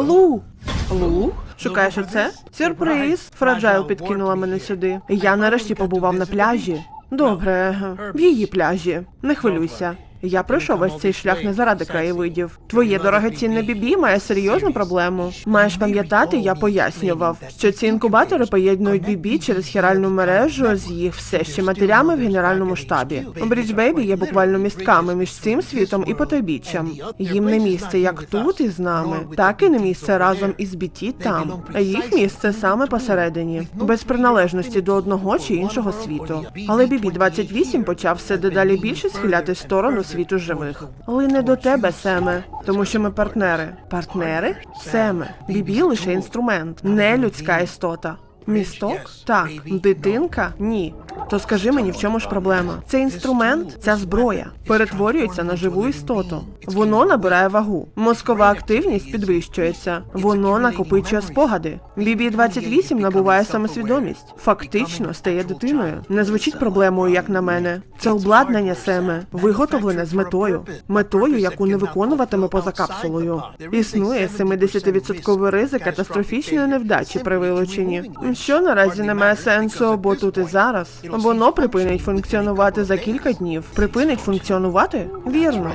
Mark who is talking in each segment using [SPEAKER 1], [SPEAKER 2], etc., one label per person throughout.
[SPEAKER 1] Лу! Лу? Шукаєш оце? Сюрприз! Фраджайл підкинула мене сюди. Я нарешті побував на пляжі. Добре, в її пляжі. Не хвилюйся. Я пройшов весь цей шлях не заради краєвидів. Твоє дорогоцінне бібі має серйозну проблему. Маєш пам'ятати, я пояснював, що ці інкубатори поєднують бібі через хіральну мережу з їх все ще матерями в генеральному штабі. Брідж Бейбі є буквально містками між цим світом і потойбіччям. Їм не місце як тут із нами, так і не місце разом із біті там. Їх місце саме посередині, без приналежності до одного чи іншого світу. Але бібі 28 почав все дедалі більше схиляти сторону світу живих. Але не до тебе, Семе, тому що ми партнери. Партнери? Семе, бібі лише інструмент, не людська істота. Місток? Так. Дитинка? Ні. То скажи мені, в чому ж проблема? Цей інструмент, ця зброя, перетворюється на живу істоту. Воно набирає вагу. Мозкова активність підвищується. Воно накопичує спогади. Бібі 28 набуває самосвідомість. Фактично стає дитиною. Не звучить проблемою, як на мене. Це обладнання Семе, виготовлене з метою. Метою, яку не виконуватиме поза капсулою. Існує 70% ризик катастрофічної невдачі при вилученні. Що наразі не має сенсу, бо тут і зараз. Воно припинить функціонувати за кілька днів. Припинить функціонувати? Вірно.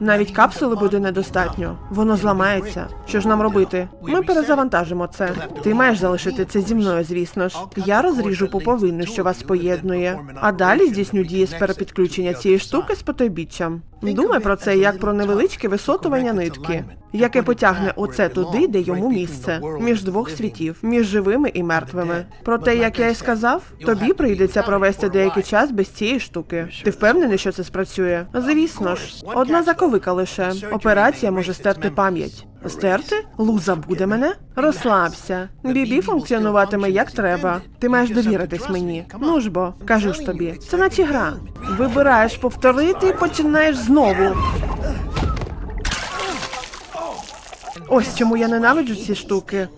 [SPEAKER 1] Навіть капсули буде недостатньо. Воно зламається. Що ж нам робити? Ми перезавантажимо це. Ти маєш залишити це зі мною, звісно ж. Я розріжу поповину, що вас поєднує. А далі здійсню дії з перепідключення цієї штуки з потойбіччям. Думай про це як про невеличке висотування нитки, яке потягне оце туди, де йому місце, між двох світів, між живими і мертвими. Проте, як я й сказав, тобі прийдеться провести деякий час без цієї штуки. Ти впевнений, що це спрацює? Звісно ж, одна заковика лише. Операція може стерти пам'ять. Стерти? Луза буде мене? Розслабся. Бібі функціонуватиме як треба. Ти маєш довіритись мені. Ну ж бо, кажу ж тобі, це наче гра. Вибираєш повторити і починаєш знову. Ось чому я ненавиджу ці штуки.